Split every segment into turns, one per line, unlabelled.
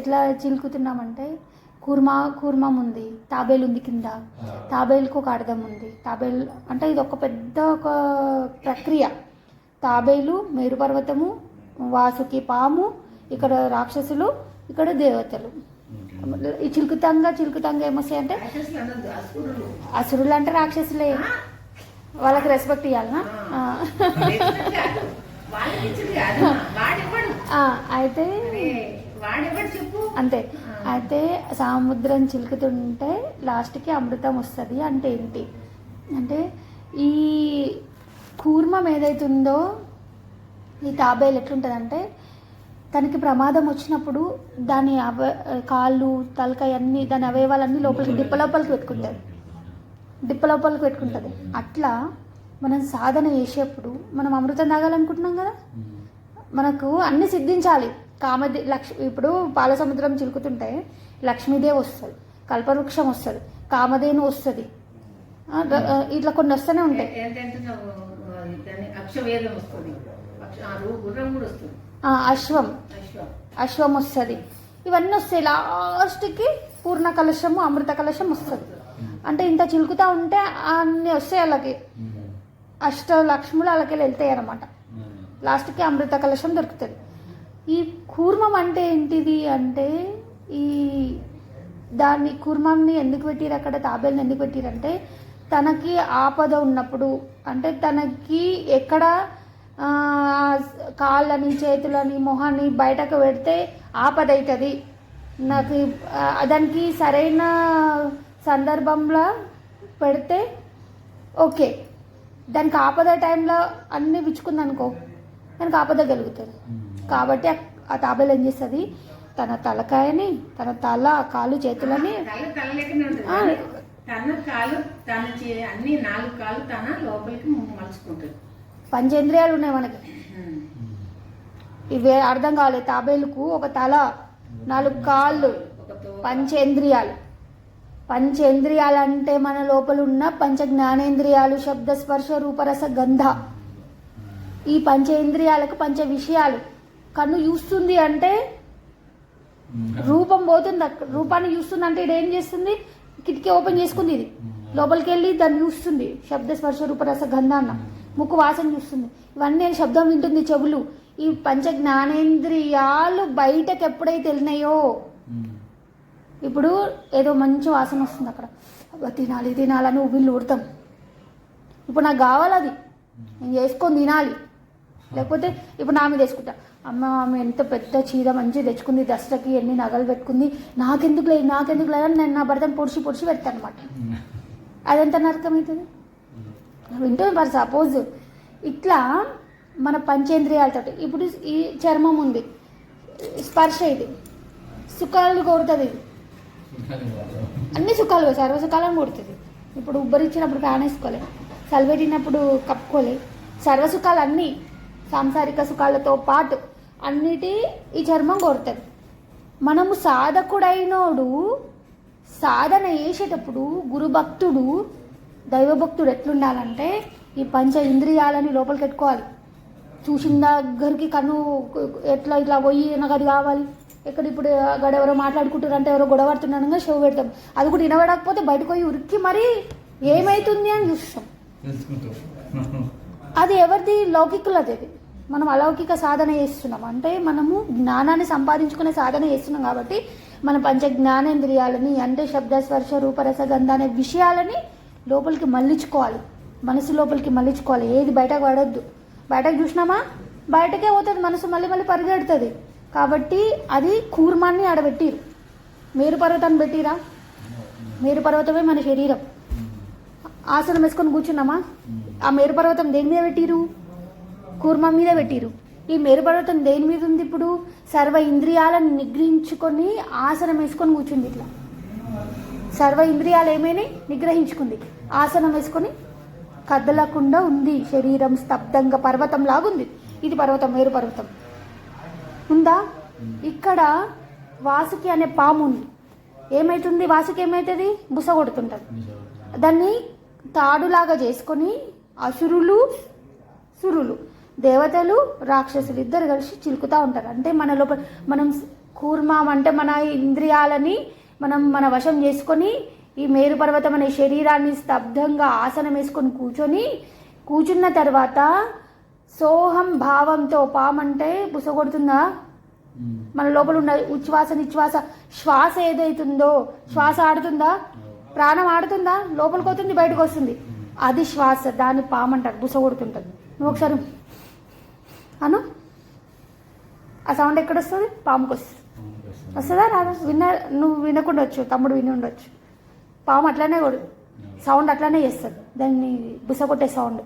ఎట్లా చిలుకుతున్నామంటే కూర్మా కూర్మం ఉంది తాబేలు ఉంది కింద. తాబేలుకు ఒక అర్థం ఉంది. తాబేలు అంటే ఇది ఒక పెద్ద ఒక ప్రక్రియ. తాబేలు మేరు పర్వతము వాసుకి పాము ఇక్కడ రాక్షసులు ఇక్కడ దేవతలు. ఈ చిలుకుతంగా చిలుకుతంగా ఏమొస్తాయంటే
రాక్షసులు అనొద్దు అసురులు.
అంటే రాక్షసులే. వాళ్ళకి రెస్పెక్ట్ ఇవ్వాలనా అయితే అంతే. అయితే సముద్రం చిలుకుతుంటే లాస్ట్కి అమృతం వస్తుంది అంటే ఏంటి? అంటే ఈ కూర్మం ఏదైతుందో ఈ తాబేలు ఎట్లుంటుందంటే తనకి ప్రమాదం వచ్చినప్పుడు దాని అవ కాళ్ళు తలకాయ అన్ని దాని అవయవాలన్నీ లోపలికి డిప్ప లోపలికి పెట్టుకుంటుంది. డిప్ప లోపలికి పెట్టుకుంటుంది. అట్లా మనం సాధన చేసేప్పుడు మనం అమృతం తాగాలనుకుంటున్నాం కదా? మనకు అన్ని సిద్ధించాలి. కామది లక్ష ఇప్పుడు పాల సముద్రం చిలుకుతుంటే లక్ష్మీదేవి వస్తుంది కల్పవృక్షం వస్తుంది కామధేను వస్తుంది. ఇట్లా కొన్ని వస్తూనే ఉంటాయి.
ఏంటంటే నువ్వు దాన్ని అక్షవేదం వస్తుంది. అక్ష- ఆ రూ- గుర్రం కూడా వస్తుంది.
ఆ, అశ్వం.
అశ్వం.
అశ్వం వస్తుంది. ఇవన్నీ వస్తాయి. లాస్ట్కి పూర్ణ కలశము అమృత కలశం వస్తుంది. అంటే ఇంత చిలుకుతా ఉంటే అన్నీ వస్తాయి వాళ్ళకి. అష్ట లక్ష్ములు వాళ్ళకి వెళ్తాయి అన్నమాట. లాస్ట్కి అమృత కలశం దొరుకుతుంది. ఈ కూర్మం అంటే ఏంటిది అంటే ఈ దాన్ని కూర్మాన్ని ఎందుకు పెట్టిరు అక్కడ తాబేల్ని ఎందుకు పెట్టిరంటే తనకి ఆపద ఉన్నప్పుడు అంటే తనకి ఎక్కడ కాళ్ళని చేతులని మొహాన్ని బయటకు పెడితే ఆపద అవుతుంది నాకు దానికి సరైన సందర్భంలో పెడితే ఓకే. దానికి ఆపద టైంలో అన్ని విచ్చుకుందనుకో దానికి ఆపద కలుగుతుంది. కాబట్టి ఆ- తాబేలు ఏం చేస్తుంది? తన తలకాయని తన తల కాలు చేతులని
తన కాలు తన అన్ని నాలుగు తన లోపలికి మలుచుకుంటుంది.
పంచేంద్రియాలు ఉన్నాయి మనకి. ఇవి అర్థం కాలేదు తాబేలుకు ఒక తల నాలుగు కాళ్ళు పంచేంద్రియాలు పంచేంద్రియాలు. అంటే మన లోపల ఉన్న పంచ జ్ఞానేంద్రియాలు శబ్ద స్పర్శ రూపరస గంధ. ఈ పంచేంద్రియాలకు పంచ విషయాలు. కన్ను చూస్తుంది అంటే రూపం పోతుంది అక్కడ. రూపాన్ని చూస్తుంది అంటే ఇది ఏం చేస్తుంది? కిటికీ ఓపెన్ చేసుకుంది ఇది. లోపలికి వెళ్ళి దాన్ని చూస్తుంది. శబ్ద స్పర్శ రూపరస గంధాన్న ముక్కు వాసన చూస్తుంది. ఇవన్నీ శబ్దం వింటుంది చెవులు. ఈ పంచ జ్ఞానేంద్రియాలు బయటకు ఎప్పుడైతే వెళ్ళినాయో ఇప్పుడు ఏదో మంచి వాసన వస్తుంది అక్కడ. తినాలి తినాలని ఉవ్విళ్ళు ఊడతాం ఇప్పుడు నాకు కావాలి అది. నేను చేసుకొని తినాలి. లేకపోతే ఇప్పుడు నా మీద వేసుకుంటా. అమ్మ ఆమె ఎంత పెద్ద చీర మంచి తెచ్చుకుంది దసరాకి ఎన్ని నగలు పెట్టుకుంది. నాకెందుకు లేదు నాకెందుకు లేదని నేను నా భర్తను పొడిచి పొడిచి పెడతాను అనమాట అదెంత నరకం అవుతుంది వింటుంది మరి సపోజ్ ఇట్లా మన పంచేంద్రియాలతో ఇప్పుడు ఈ చర్మం ఉంది స్పర్శ ఇది సుఖాలు కోరుతుంది. ఇది అన్ని సుఖాలు సర్వ సుఖాలను కొడుతుంది ఇప్పుడు ఉబ్బరిచ్చినప్పుడు ఫ్యాన్ వేసుకోలే చలిపెట్టినప్పుడు కప్పుకోలే. సర్వ సుఖాలు అన్నీ సాంసారిక సుఖాలతో పాటు అన్నిటి ఈ చర్మం కోరుతుంది. మనము సాధకుడైనోడు సాధన చేసేటప్పుడు గురుభక్తుడు దైవభక్తుడు ఎట్లుండాలంటే ఈ పంచ ఇంద్రియాలని లోపలికి పెట్టుకోవాలి. చూసిన దగ్గరికి కన్ను ఎట్లా ఇట్లా పోయి నాకు అది కావాలి. ఎక్కడ ఇప్పుడు అక్కడ ఎవరో మాట్లాడుకుంటారు అంటే ఎవరో గొడవ షో పెడతాం. అది కూడా వినబడకపోతే బయటకు పోయి ఉరికి మరీ ఏమైతుంది అని చూస్తాం. అది ఎవరిది? లౌకికులది అది. మనం అలౌకిక సాధన చేస్తున్నాం. అంటే మనము జ్ఞానాన్ని సంపాదించుకునే సాధన చేస్తున్నాం కాబట్టి మన పంచ జ్ఞానేంద్రియాలని అంటే శబ్ద స్పర్శ రూపరస గంధ అనే విషయాలని లోపలికి మళ్ళించుకోవాలి. మనసు లోపలికి మళ్ళించుకోవాలి. ఏది బయటకు పడొద్దు. బయటకు చూసినామా? బయటకే పోతుంది. మనసు మళ్ళీ మళ్ళీ పరిగెడుతుంది. కాబట్టి అది కూర్మాన్ని ఆడబెట్టిరు. మేరు పర్వతాన్ని పెట్టిరా? మేరు పర్వతమే మన శరీరం. ఆసనం వేసుకొని కూర్చున్నామా? ఆ మేరు పర్వతం దేని మీద పెట్టిరు? కూర్మ మీద పెట్టిరు. ఈ మేరుపర్వతం దేని మీద ఉంది ఇప్పుడు? సర్వ ఇంద్రియాలను నిగ్రహించుకొని ఆసనం వేసుకొని కూర్చుంది ఇట్లా. సర్వ ఇంద్రియాలు ఏమైనాయి? నిగ్రహించుకుంది. ఆసనం వేసుకొని కదలకుండా ఉంది. శరీరం స్తబ్దంగా పర్వతం లాగుంది. ఇది పర్వతం మేరు పర్వతం ఉందా? ఇక్కడ వాసుకి అనే పాము ఉంది. ఏమైతుంది? వాసుకి ఏమవుతుంది బుస కొడుతుంటుంది. దాన్ని తాడులాగా చేసుకొని అసురులు సురులు దేవతలు రాక్షసులు ఇద్దరు కలిసి చిలుకుతూ ఉంటారు. అంటే మన లోపల మనం కూర్మం అంటే మన ఇంద్రియాలని మనం మన వశం చేసుకొని ఈ మేరు పర్వతం అనే శరీరాన్ని స్తబ్దంగా ఆసనం వేసుకొని కూర్చొని కూర్చున్న తర్వాత సోహం భావంతో పామంటే బుసగొడుతుందా మన లోపల ఉన్న ఉచ్ఛ్వాస నిశ్వాస శ్వాస ఏదైతుందో శ్వాస ఆడుతుందా? ప్రాణం ఆడుతుందా? లోపలికి పోతుంది బయటకు వస్తుంది. అది శ్వాస దాన్ని పామంటారు బుస కొడుతుంటుంది. నువ్వు ఒకసారి అను? ఆ సౌండ్ ఎక్కడ వస్తుంది పాముకి వస్తుంది? వస్తుందా రాదా? విన్న నువ్వు వినకుండా వచ్చు తమ్ముడు విని ఉండొచ్చు. పాము అట్లానే కొడు సౌండ్ అట్లానే చేస్తుంది. దాన్ని బుస కొట్టే సౌండ్.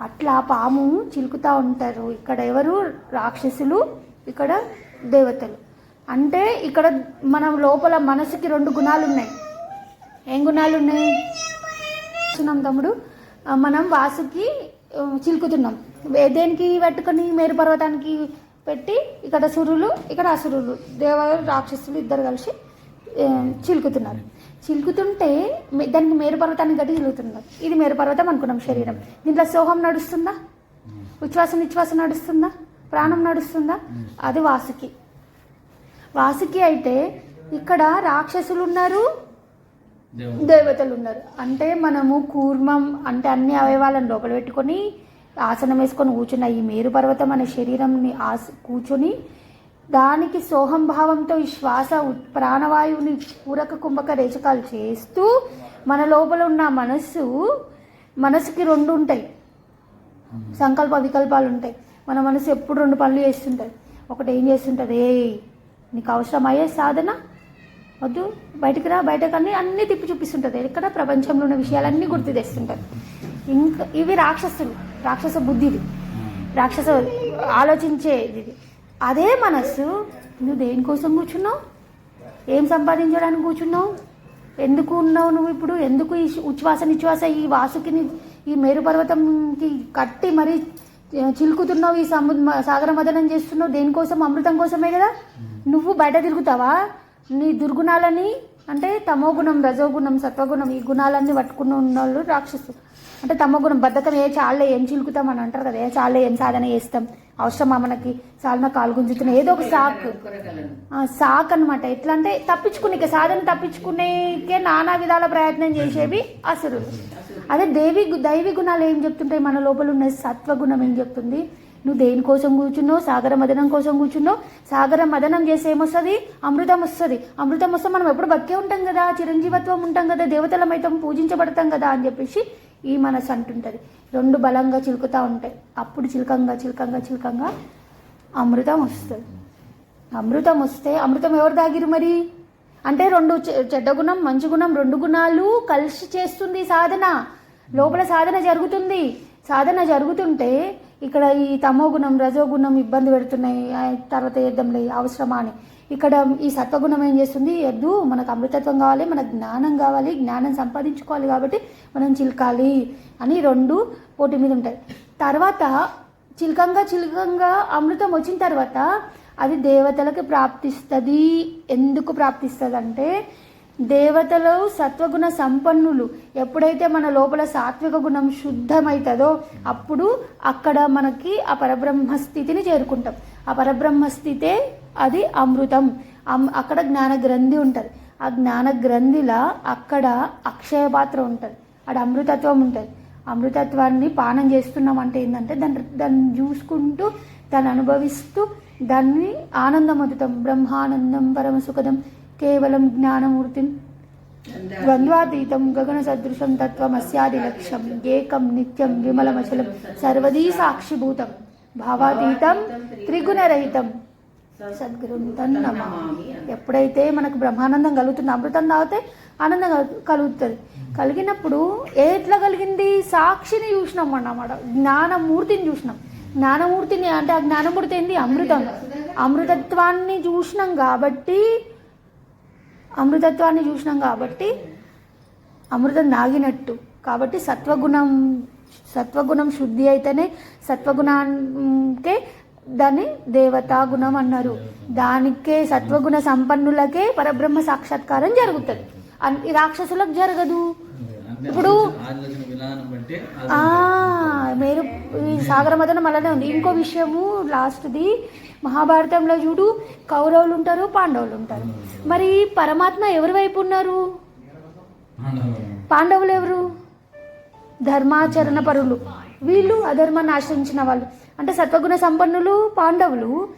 అట్లా పాము చిలుకుతూ ఉంటారు. ఇక్కడ ఎవరు? రాక్షసులు ఇక్కడ దేవతలు. అంటే ఇక్కడ మనం లోపల మనసుకి రెండు గుణాలు ఉన్నాయి ఏం గుణాలు ఉన్నాయి చిన్నాం తమ్ముడు మనం వాసుకి చిలుకుతున్నాం. దేనికి పెట్టుకొని మేరు పర్వతానికి పెట్టి ఇక్కడ సురులు ఇక్కడ అసురులు దేవ రాక్షసులు ఇద్దరు కలిసి చిలుకుతున్నారు. చిలుకుతుంటే దానికి మేరు పర్వతానికి గట్టి చిలుకుతున్నారు. ఇది మేరు పర్వతం అనుకున్నాం శరీరం. దీంట్లో సోహం నడుస్తుందా? ఉచ్ఛ్వాస నిశ్వాస నడుస్తుందా? ప్రాణం నడుస్తుందా? అది వాసుకి. వాసుకి అయితే ఇక్కడ రాక్షసులు ఉన్నారు దేవతలు. ఉన్నారు అంటే మనము కూర్మం అంటే అన్ని అవయవాలను లోపల పెట్టుకొని ఆసనం వేసుకొని కూర్చున్న ఈ మేరు పర్వతం అనే శరీరంని ఆస కూర్చుని దానికి సోహం భావంతో ఈ శ్వాస ప్రాణవాయువుని పూరక కుంభక రేచకాలు చేస్తూ మన లోపల ఉన్న మనస్సు మనసుకి రెండు ఉంటాయి. సంకల్ప వికల్పాలు ఉంటాయి. మన మనసు ఎప్పుడు రెండు పనులు చేస్తుంటుంది. ఒకటి ఏం చేస్తుంటుంది? ఏ నీకు అవసరం అయ్యే సాధన వద్దు. బయటకు రా బయటకు అన్ని అన్ని తిప్పి చూపిస్తుంటుంది. ఇక్కడ ప్రపంచంలో ఉన్న విషయాలన్నీ గుర్తు తెస్తుంటుంది. ఇంకా ఇవి రాక్షసులు. రాక్షస బుద్ధిది రాక్షస ఆలోచించేది ఇది. అదే మనస్సు నువ్వు దేనికోసం కూర్చున్నావు? ఏం సంపాదించడానికి కూర్చున్నావు? ఎందుకు ఉన్నావు నువ్వు ఇప్పుడు? ఎందుకు ఈ ఉచ్ఛ్వాస నిశ్వాస ఈ వాసుకిని ఈ మేరు పర్వతంకి కట్టి మరి చిలుకుతున్నావు? ఈ సము సాగర మదనం చేస్తున్నావు? దేనికోసం అమృతం కోసమే కదా? నువ్వు బయట తిరుగుతావా? నీ దుర్గుణాలని అంటే తమోగుణం రజోగుణం సత్వగుణం ఈ గుణాలన్నీ పట్టుకుని ఉన్న వాళ్ళు రాక్షసు అంటే తమ్మగుణం బద్ధకం ఏ చాలే ఏం చిలుకుతాం అని అంటారు కదా ఏ చాలే ఏం సాధన చేస్తాం? అవసరమా మనకి? చాలా కాలు గుంజుతున్నాయి ఏదో ఒక సాక్. సాక్ అనమాట ఎట్లా అంటే తప్పించుకునే సాధన తప్పించుకునేకే నానా విధాల ప్రయత్నం చేసేవి అసురులు. అదే దేవి దైవి గుణాలు ఏం చెప్తుంటాయి? మన లోపల ఉన్న సత్వగుణం ఏం చెప్తుంది? నువ్వు దేనికోసం కూర్చున్నావు? సాగర మదనం కోసం కూర్చున్నావు? సాగర మదనం చేస్తే ఏమొస్తుంది? అమృతం వస్తుంది. అమృతం వస్తే మనం ఎప్పుడు బతికే ఉంటాం కదా? చిరంజీవత్వం ఉంటాం కదా? దేవతలమైతం పూజించబడతాం కదా? అని చెప్పేసి ఈ మనసు అంటుంటుంది. రెండు బలంగా చిలుకుతూ ఉంటాయి. అప్పుడు చిలకంగా చిలకంగా చిలకంగా అమృతం వస్తుంది. అమృతం వస్తే అమృతం ఎవరు తాగిరు మరి? అంటే రెండు చె- చెడ్డ గుణం మంచి గుణం రెండు గుణాలు కలిసి చేస్తుంది సాధన. లోపల సాధన జరుగుతుంది. సాధన జరుగుతుంటే ఇక్కడ ఈ తమో గుణం రజోగుణం ఇబ్బంది పెడుతున్నాయి. ఆ తర్వాత చేద్దాంలే అవసరమా అని. ఇక్కడ ఈ సత్వగుణం ఏం చేస్తుంది? ఎద్దు మనకు అమృతత్వం కావాలి మనకు జ్ఞానం కావాలి జ్ఞానం సంపాదించుకోవాలి కాబట్టి మనం చిలకాలి అని రెండు పోటీ మీద ఉంటాయి. తర్వాత చిలకంగా చిలకంగా అమృతం వచ్చిన తర్వాత అది దేవతలకు ప్రాప్తిస్తుంది. ఎందుకు ప్రాప్తిస్తుంది అంటే దేవతలు సత్వగుణ సంపన్నులు. ఎప్పుడైతే మన లోపల సాత్విక గుణం శుద్ధమవుతుందో అప్పుడు అక్కడ మనకి ఆ పరబ్రహ్మ స్థితిని చేరుకుంటాం. ఆ పరబ్రహ్మ స్థితే అది అమృతం. అక్కడ జ్ఞాన గ్రంథి ఉంటుంది. ఆ జ్ఞాన గ్రంథిలా అక్కడ అక్షయ పాత్ర ఉంటుంది. అక్కడ అమృతత్వం ఉంటుంది. అమృతత్వాన్ని పానం చేస్తున్నాం అంటే ఏంటంటే దాన్ని దాన్ని చూసుకుంటూ దాన్ని అనుభవిస్తూ దాన్ని ఆనందం అవుతాం బ్రహ్మానందం పరమ సుఖదం కేవలం జ్ఞానమూర్తి. ద్వంద్వాతీతం గగన సదృశం తత్వం అస్యాది లక్ష్యం ఏకం నిత్యం విమలమచలం. సర్వదీ సాక్షిభూతం. భావాతీతం త్రిగుణరహితం. సద్గురుతం తన్నమామి ఎప్పుడైతే మనకు బ్రహ్మానందం కలుగుతుంది అమృతం తాగితే ఆనందం కలుగుతుంది. కలిగినప్పుడు ఎట్లా కలిగింది? సాక్షిని చూసినాం అన్నమాట. జ్ఞానమూర్తిని చూసినాం. జ్ఞానమూర్తిని అంటే ఆ జ్ఞానమూర్తి ఏంది? అమృతం. అమృతత్వాన్ని చూసినాం కాబట్టి అమృతత్వాన్ని చూసినాం కాబట్టి అమృతం నాగినట్టు కాబట్టి సత్వగుణం సత్వగుణం శుద్ధి అయితేనే సత్వగుణానికే దాన్ని దేవతా గుణం అన్నారు. దానికే సత్వగుణ సంపన్నులకే పరబ్రహ్మ సాక్షాత్కారం జరుగుతుంది. రాక్షసులకు జరగదు. ఇప్పుడు-. మీరు ఈ సాగర మదనం అలానే ఉంది. ఇంకో విషయము లాస్ట్ది. మహాభారతంలో చూడు కౌరవులు ఉంటారు పాండవులు ఉంటారు. మరి పరమాత్మ ఎవరి వైపు ఉన్నారు?
పాండవులు.
పాండవులు ఎవరు? ధర్మాచరణ పరులు. వీళ్ళు అధర్మాన్ని ఆశ్రయించిన వాళ్ళు. అంటే సత్వగుణ సంపన్నులు పాండవులు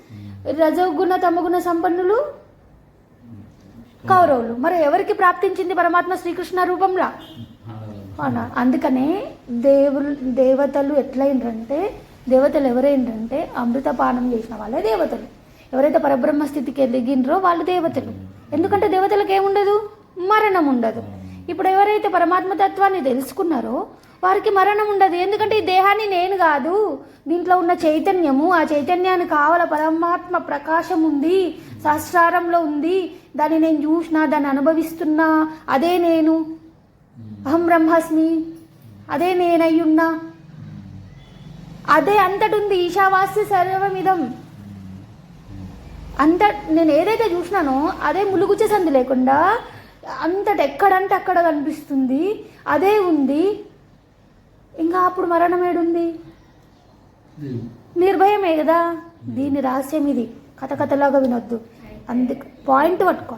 రజోగుణ తమగుణ సంపన్నులు కౌరవులు. మరి ఎవరికి ప్రాప్తించింది పరమాత్మ శ్రీకృష్ణ రూపంలో? అవునా? అందుకనే దేవులు దేవతలు ఎట్లయిండ్రంటే దేవతలు ఎవరైండ్రంటే అమృతపానం చేసిన వాళ్ళే దేవతలు. ఎవరైతే పరబ్రహ్మ స్థితికి ఎదిగినరో వాళ్ళు దేవతలు. ఎందుకంటే దేవతలకు ఏముండదు? మరణం ఉండదు. ఇప్పుడు ఎవరైతే పరమాత్మ తత్వాన్ని తెలుసుకున్నారో వారికి మరణం ఉండదు. ఎందుకంటే ఈ దేహాన్ని నేను కాదు. దీంట్లో ఉన్న చైతన్యము ఆ చైతన్యాన్ని కావాల పరమాత్మ ప్రకాశం ఉంది సహస్రారంలో ఉంది. దాన్ని నేను చూసినా దాన్ని అనుభవిస్తున్నా అదే నేను. అహం బ్రహ్మస్మి అదే నేనయ్యున్నా. అదే అంతటుంది ఈశావాస్య సర్వమిదం. అంత నేను ఏదైతే చూసినానో అదే ములుగుచే సంది లేకుండా అంతట ఎక్కడంటే అక్కడ కనిపిస్తుంది. అదే ఉంది. ఇంకా అప్పుడు మరణం ఏడుంది? నిర్భయమే కదా? దీని రహస్యం ఇది. కథ కథలాగా వినొద్దు. అందుకు పాయింట్ పట్టుకో.